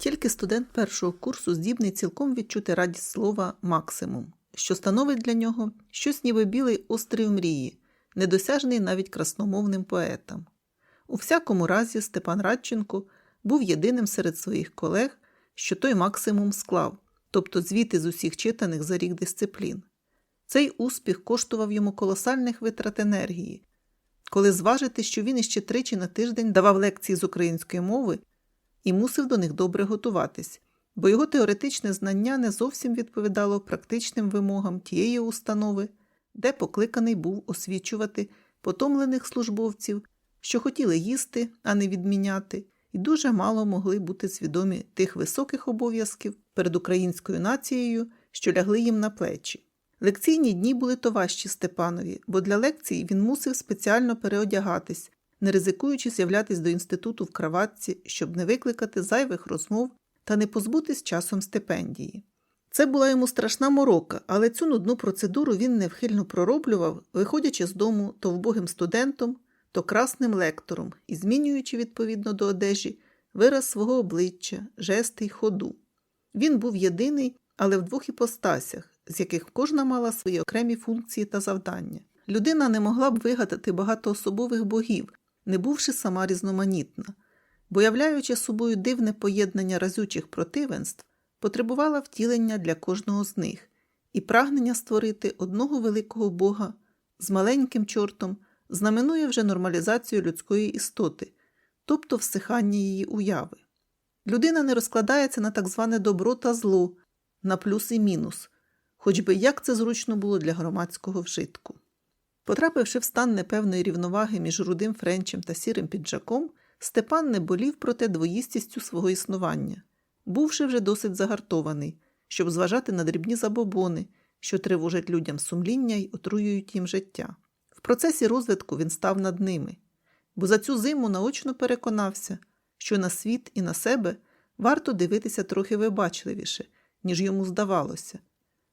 Тільки студент першого курсу здібний цілком відчути радість слова максимум, що становить для нього щось ніби білий острів мрії, недосяжний навіть красномовним поетам. У всякому разі, Степан Радченко був єдиним серед своїх колег, що той максимум склав, тобто звіти з усіх читаних за рік дисциплін. Цей успіх коштував йому колосальних витрат енергії. Коли зважити, що він іще тричі на тиждень давав лекції з української мови і мусив до них добре готуватись, бо його теоретичне знання не зовсім відповідало практичним вимогам тієї установи, де покликаний був освічувати потомлених службовців, що хотіли їсти, а не відміняти, і дуже мало могли бути свідомі тих високих обов'язків перед українською нацією, що лягли їм на плечі. Лекційні дні були то важчі Степанові, бо для лекцій він мусив спеціально переодягатись, не ризикуючи з'являтись до інституту в краватці, щоб не викликати зайвих розмов та не позбутись часом стипендії. Це була йому страшна морока, але цю нудну процедуру він невхильно пророблював, виходячи з дому то вбогим студентом, то красним лектором і змінюючи відповідно до одежі вираз свого обличчя, жести й ходу. Він був єдиний, але в двох іпостасях, з яких кожна мала свої окремі функції та завдання. Людина не могла б вигадати багатоособових богів, не бувши сама різноманітна, бо, являючи собою дивне поєднання разючих противенств, потребувала втілення для кожного з них і прагнення створити одного великого Бога з маленьким чортом знаменує вже нормалізацію людської істоти, тобто всихання її уяви. Людина не розкладається на так зване добро та зло, на плюс і мінус, хоч би як це зручно було для громадського вжитку. Потрапивши в стан непевної рівноваги між рудим френчем та сірим піджаком, Степан не болів проте двоїстістю свого існування, бувши вже досить загартований, щоб зважати на дрібні забобони, що тривожать людям сумління й отруюють їм життя. В процесі розвитку він став над ними, бо за цю зиму наочно переконався, що на світ і на себе варто дивитися трохи вибачливіше, ніж йому здавалося,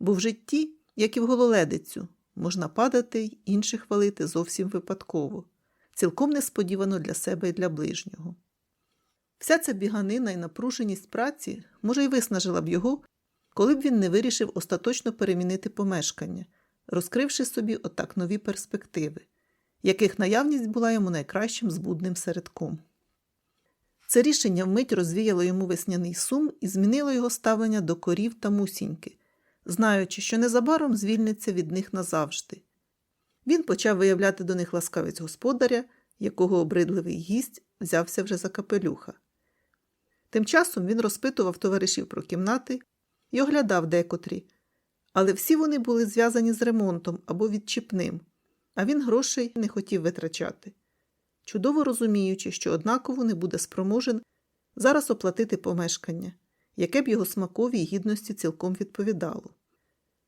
бо в житті, як і в гололедицю, можна падати й інших хвалити зовсім випадково, цілком несподівано для себе і для ближнього. Вся ця біганина і напруженість праці, може, й виснажила б його, коли б він не вирішив остаточно перемінити помешкання, розкривши собі отак нові перспективи, яких наявність була йому найкращим збудним середком. Це рішення вмить розвіяло йому весняний сум і змінило його ставлення до корів та мусіньки, знаючи, що незабаром звільниться від них назавжди. Він почав виявляти до них ласкавець господаря, якого обридливий гість взявся вже за капелюха. Тим часом він розпитував товаришів про кімнати і оглядав декотрі, але всі вони були зв'язані з ремонтом або відчіпним, а він грошей не хотів витрачати, чудово розуміючи, що однаково не буде спроможен зараз оплатити помешкання, яке б його смаковій гідності цілком відповідало.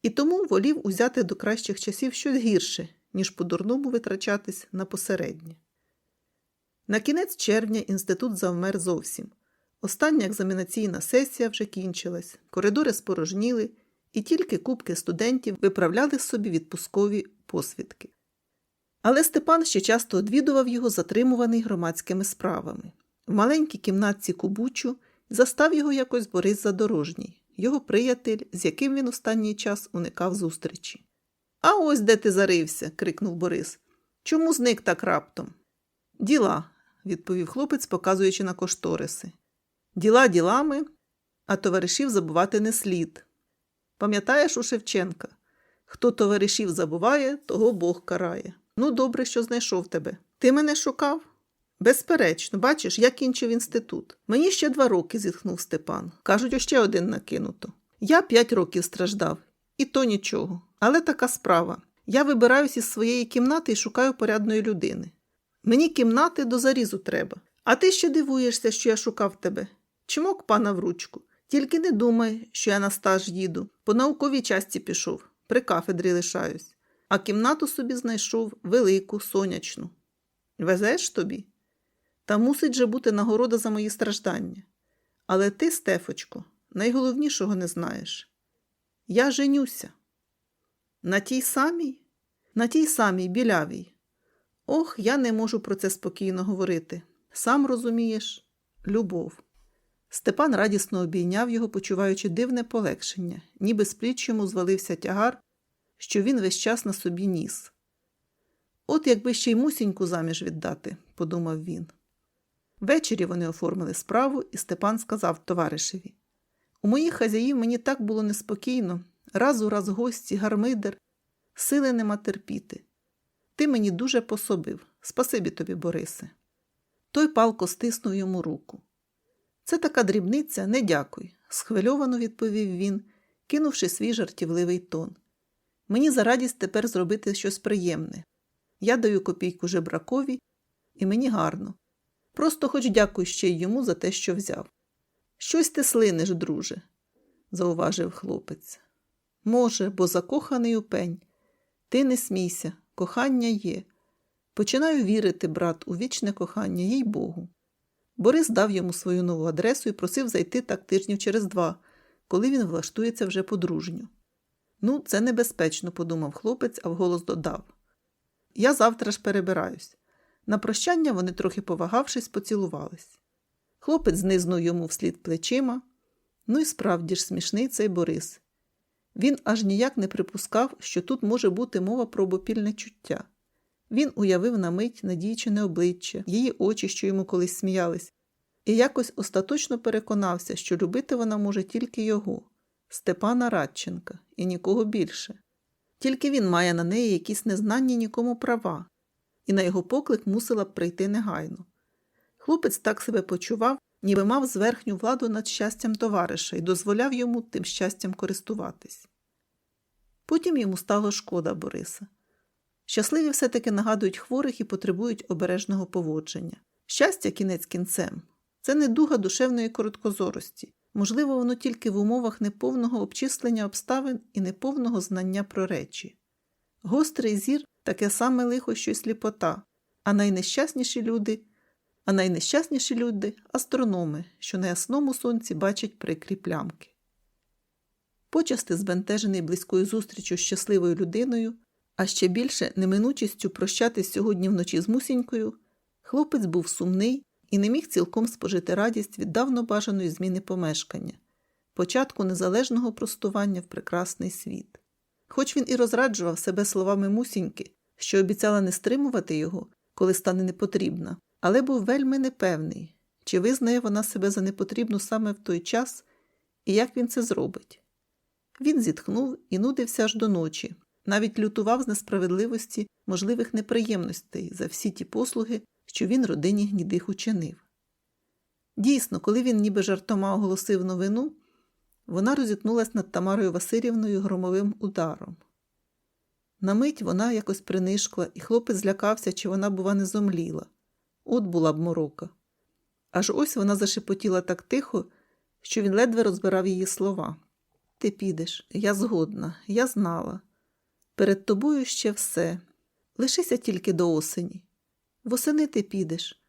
І тому волів узяти до кращих часів щось гірше, ніж по-дурному витрачатись на посереднє. На кінець червня інститут завмер зовсім. Остання екзаменаційна сесія вже кінчилась, коридори спорожніли, і тільки кубки студентів виправляли собі відпускові посвідки. Але Степан ще часто одвідував його, затримуваний громадськими справами. В маленькій кімнатці Кубучу застав його якось Борис Задорожній, його приятель, з яким він останній час уникав зустрічі. А ось де ти зарився. крикнув Борис. Чому зник так раптом? Діла, відповів хлопець, показуючи на кошториси. Діла ділами, а товаришів забувати не слід. Пам'ятаєш у Шевченка хто товаришів забуває, того Бог карає. Ну, добре, що знайшов тебе. Ти мене шукав? Безперечно, бачиш, я кінчив інститут. Мені ще два роки, зітхнув Степан. Кажуть, още один накинуто. Я п'ять років страждав, і то нічого. Але така справа. Я вибираюсь із своєї кімнати і шукаю порядної людини. Мені кімнати до зарізу треба. А ти ще дивуєшся, що я шукав тебе. Чмок пана в ручку. Тільки не думай, що я на стаж їду. По науковій часті пішов, при кафедрі лишаюсь, а кімнату собі знайшов велику, сонячну. Везеш тобі? Та мусить же бути нагорода за мої страждання. Але ти, Стефочко, найголовнішого не знаєш. Я женюся. На тій самій? На тій самій білявій. Ох, я не можу про це спокійно говорити. Сам розумієш, любов. Степан радісно обійняв його, почуваючи дивне полегшення, ніби з пліч йому звалився тягар, що він весь час на собі ніс. От якби ще й мусіньку заміж віддати, подумав він. Ввечері вони оформили справу, і Степан сказав товаришеві У моїх хазяїв мені так було неспокійно, раз у раз гості, гармидер, сили нема терпіти. Ти мені дуже пособив. Спасибі тобі, Борисе. Той палко стиснув йому руку. Це така дрібниця, не дякуй, схвильовано відповів він, кинувши свій жартівливий тон. Мені за радість тепер зробити щось приємне. Я даю копійку жебракові, і мені гарно. Просто хоч дякуй ще й йому за те, що взяв. Щось ти слиниш, друже, зауважив хлопець. Може, бо закоханий у пень. Ти не смійся, кохання є. Починаю вірити, брат, у вічне кохання, їй Богу. Борис дав йому свою нову адресу і просив зайти так тижнів через два, коли він влаштується вже подружню. Ну, це небезпечно, подумав хлопець, а вголос додав. Я завтра ж перебираюсь. На прощання вони, трохи повагавшись, поцілувались. Хлопець знизнув йому вслід плечима. Ну і справді ж смішний цей Борис. Він аж ніяк не припускав, що тут може бути мова про бопільне чуття. Він уявив на мить надійчине обличчя, її очі, що йому колись сміялись, і якось остаточно переконався, що любити вона може тільки його, Степана Радченка, і нікого більше. Тільки він має на неї якісь незнанні нікому права, і на його поклик мусила б прийти негайно. Хлопець так себе почував, ніби мав зверхню владу над щастям товариша і дозволяв йому тим щастям користуватись. Потім йому стало шкода Бориса. Щасливі все-таки нагадують хворих і потребують обережного поводження. Щастя, кінець кінцем, це не дуга душевної короткозорості. Можливо, воно тільки в умовах неповного обчислення обставин і неповного знання про речі. Гострий зір таке саме лихо, що й сліпота, а найнещасніші люди, а найнещасніші люди астрономи, що на ясному сонці бачать прикрі плямки. Почасти збентежений близькою зустрічю з щасливою людиною, а ще більше неминучістю прощатись сьогодні вночі з мусінькою, хлопець був сумний і не міг цілком спожити радість від давно бажаної зміни помешкання, початку незалежного простування в прекрасний світ. Хоч він і розраджував себе словами мусіньки, що обіцяла не стримувати його, коли стане непотрібна, але був вельми непевний, чи визнає вона себе за непотрібну саме в той час і як він це зробить. Він зітхнув і нудився аж до ночі, навіть лютував з несправедливості можливих неприємностей за всі ті послуги, що він родині гнідих учинив. Дійсно, коли він ніби жартома оголосив новину, вона розітнулась над Тамарою Васильівною громовим ударом. На мить вона якось принишкла, і хлопець злякався, чи вона, бува, не зомліла. От була б морока. Аж ось вона зашепотіла так тихо, що він ледве розбирав її слова. Ти підеш, я згодна, я знала. Перед тобою ще все. Лишися тільки до осені. Восени ти підеш.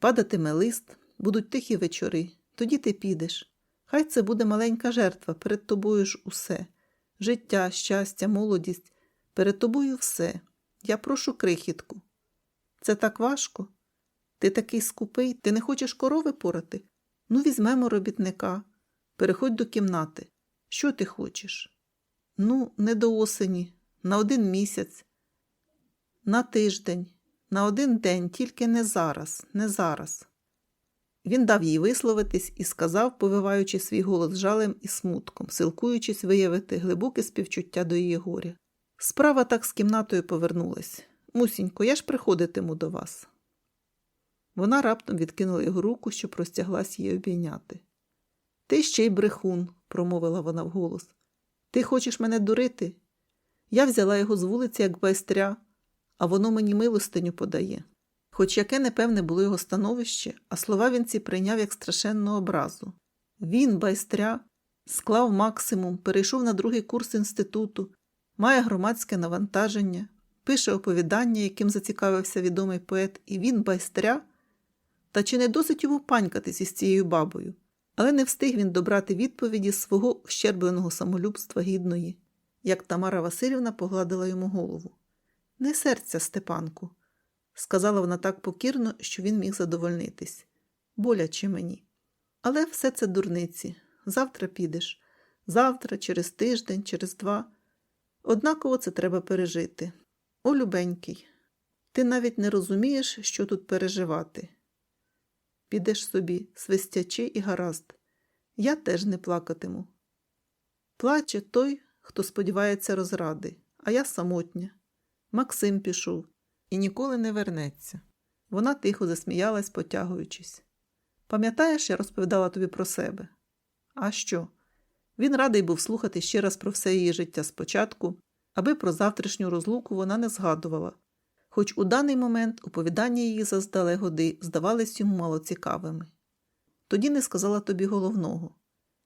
Падатиме лист, будуть тихі вечори, тоді ти підеш. Хай це буде маленька жертва, перед тобою ж усе. Життя, щастя, молодість, перед тобою все. Я прошу крихітку. Це так важко. Ти такий скупий, ти не хочеш корови порати? Ну, візьмемо робітника. Переходь до кімнати. Що ти хочеш? Ну, не до осені, на один місяць, на тиждень, на один день, тільки не зараз, не зараз. Він дав їй висловитись і сказав, повиваючи свій голос жалем і смутком, силкуючись виявити глибоке співчуття до її горя. Справа так з кімнатою повернулась. Мусінько, я ж приходитиму до вас. Вона раптом відкинула його руку, що простяглась її обійняти. Ти ще й брехун, промовила вона вголос. Ти хочеш мене дурити? Я взяла його з вулиці, як байстря, а воно мені милостиню подає. Хоч яке непевне було його становище, а слова він ці прийняв як страшенну образу. Він, байстря, склав максимум, перейшов на другий курс інституту, має громадське навантаження, пише оповідання, яким зацікавився відомий поет, і він байстря. Та чи не досить йому панькатись із цією бабою? Але не встиг він добрати відповіді свого вщербленого самолюбства гідної, як Тамара Васильівна погладила йому голову. Не серця, Степанку, сказала вона так покірно, що він міг задовольнитись. Боляче мені. Але все це дурниці. Завтра підеш. Завтра, через тиждень, через два. Однаково це треба пережити. О, любенький, ти навіть не розумієш, що тут переживати. Підеш собі, свистячи і гаразд. Я теж не плакатиму. Плаче той, хто сподівається розради, а я самотня. Максим пішов і ніколи не вернеться. Вона тихо засміялась, потягуючись. Пам'ятаєш, я розповідала тобі про себе? А що? Він радий був слухати ще раз про все її життя спочатку, аби про завтрашню розлуку вона не згадувала, хоч у даний момент оповідання її заздалегоди здавались йому малоцікавими. Тоді не сказала тобі головного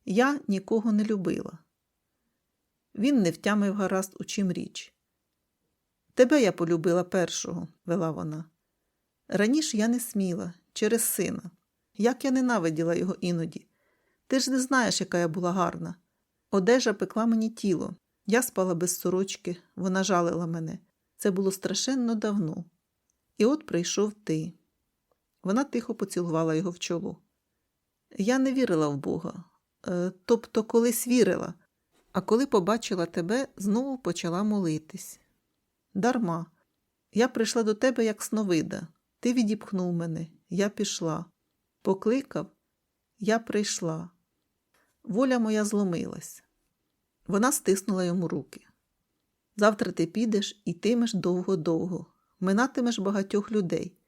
я нікого не любила. Він не втямив гаразд, у чим річ. Тебе я полюбила першого, вела вона. Раніше я не сміла, через сина. Як я ненавиділа його іноді. Ти ж не знаєш, яка я була гарна. Одежа пекла мені тіло. Я спала без сорочки, вона жалила мене. Це було страшенно давно. І от прийшов ти. Вона тихо поцілувала його в чоло. Я не вірила в Бога, Е, тобто колись вірила, а коли побачила тебе, знову почала молитись. Дарма. Я прийшла до тебе як сновида. Ти відіпхнув мене, я пішла. Покликав, я прийшла. Воля моя зломилась. Вона стиснула йому руки. Завтра ти підеш і тимеш довго-довго, минатимеш багатьох людей.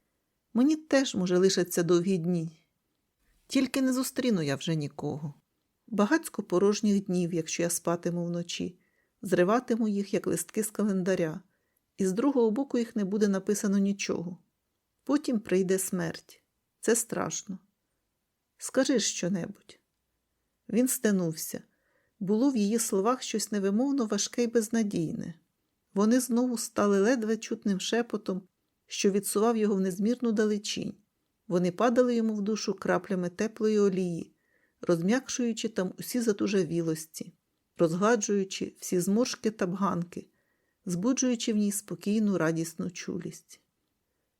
Мені теж, може, лишаться довгі дні. Тільки не зустріну я вже нікого. Багацько порожніх днів, якщо я спатиму вночі, зриватиму їх, як листки з календаря, і з другого боку їх не буде написано нічого. Потім прийде смерть. Це страшно. Скажи щонебудь. Він стенувся. Було в її словах щось невимовно важке й безнадійне. Вони знову стали ледве чутним шепотом, що відсував його в незмірну далечінь. Вони падали йому в душу краплями теплої олії, розм'якшуючи там усі затужавілості, розгладжуючи всі зморшки та бганки, збуджуючи в ній спокійну радісну чулість.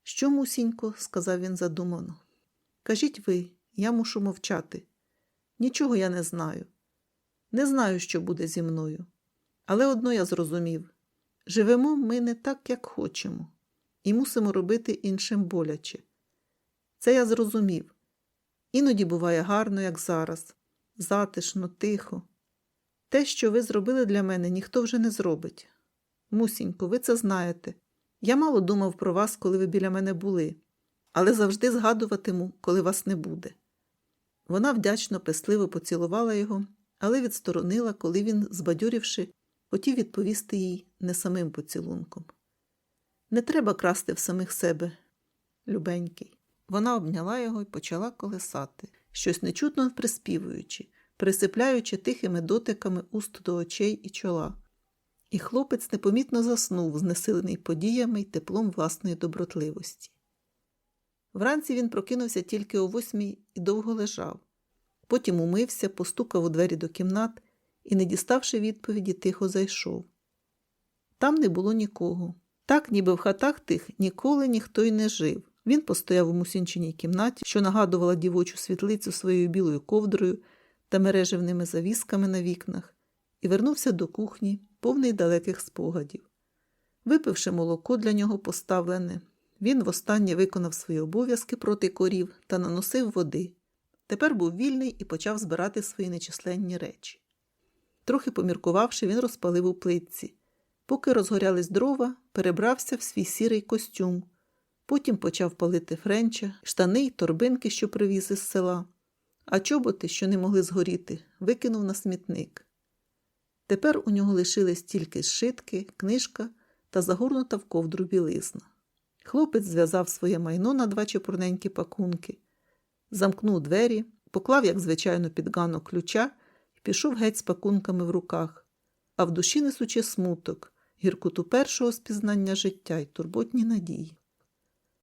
Що, мусінько, сказав він задумано. Кажіть ви, я мушу мовчати. Нічого я не знаю. Не знаю, що буде зі мною. Але одно я зрозумів живемо ми не так, як хочемо, і мусимо робити іншим боляче. Це я зрозумів. Іноді буває гарно, як зараз, затишно, тихо. Те, що ви зробили для мене, ніхто вже не зробить. Мусінько, ви це знаєте. Я мало думав про вас, коли ви біля мене були, але завжди згадуватиму, коли вас не буде. Вона вдячно, песливо поцілувала його, але відсторонила, коли він, збадьорівши, хотів відповісти їй не самим поцілунком. Не треба красти в самих себе, любенький. Вона обняла його і почала колесати, щось нечутно приспівуючи, присипляючи тихими дотиками уст до очей і чола. І хлопець непомітно заснув, знесилений подіями й теплом власної добротливості. Вранці він прокинувся тільки о восьмій і довго лежав. Потім умився, постукав у двері до кімнат і, не діставши відповіді, тихо зайшов. Там не було нікого. Так, ніби в хатах тих ніколи ніхто й не жив. Він постояв у мусінчиній кімнаті, що нагадувала дівочу світлицю своєю білою ковдрою та мережевними завісками на вікнах, і вернувся до кухні, повний далеких спогадів. Випивши молоко для нього поставлене, він востаннє виконав свої обов'язки проти корів та наносив води. Тепер був вільний і почав збирати свої нечисленні речі. Трохи поміркувавши, він розпалив у плитці. Поки розгорялись дрова, перебрався в свій сірий костюм. Потім почав палити френча, штани й торбинки, що привіз із села, а чоботи, що не могли згоріти, викинув на смітник. Тепер у нього лишились тільки зшитки, книжка та загорнута в ковдру білизна. Хлопець зв'язав своє майно на два чепурненькі пакунки, замкнув двері, поклав, як звичайно, під ганок ключа і пішов геть з пакунками в руках, а в душі несучи смуток, гіркоту першого спізнання життя й турботні надії.